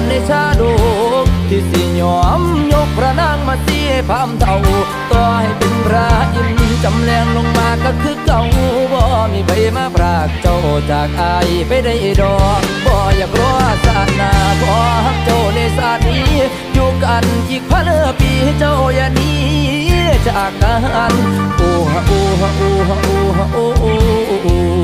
อนในชาดกที่สิยอมยกพระนางมาเสียพามเท่าต่อให้เป็นพระอินจำแรงลงมาก็คือเก่าบ่มีใครมาพรากเจ้าจากอายไปได้ดอกบ่อยากรอศาสนาขอฮักเจ้าในศาสนี้ อยู่กันอีกพันปีเจ้าอย่านี้จากกันโอ้ฮะโอ้ฮะโอ้ฮะโอ้ฮะโอ้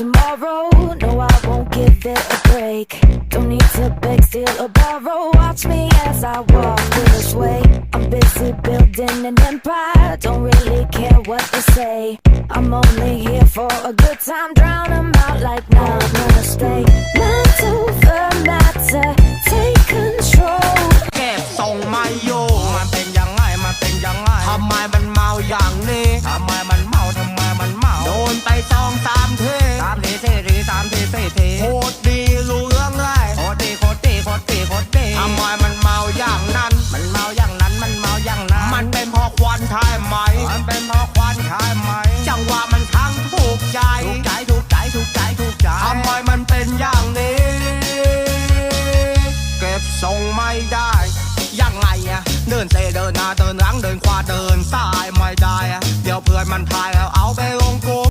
tomorrow. No, I won't give it a break. Don't need to beg, steal, or borrow. Watch me as I walk through this way. I'm busy building an empire. Don't really care what they say. I'm only here for a good time. Drown 'em out like now. I'm gonna stay. Mind over matter. Take control. เก็บทรงไม่อยู่มันเป็นยังไง มันเป็นยังไง ทำไมมันเมาอย่างนี้ ทำไม ทำไมมันเมาอย่างนั้น มันเมาอย่างนั้น มันเมาอย่างนั้น มันเป็นเพราะควันใช่ไหม มันเป็นเพราะควันใช่ไหม จังหวะมันทั้งถูกใจ ถูกใจ ถูกใจ ถูกใจ ถูกใจ ทำไมมันเป็นอย่างนี้ เก็บทรงไม่ได้ยังไงอะเดินเซเดินหน้าเดินหลังเดินขวาเดินซ้ายไม่ได้อะเดี๋ยวเพื่อนมันทายแล้ว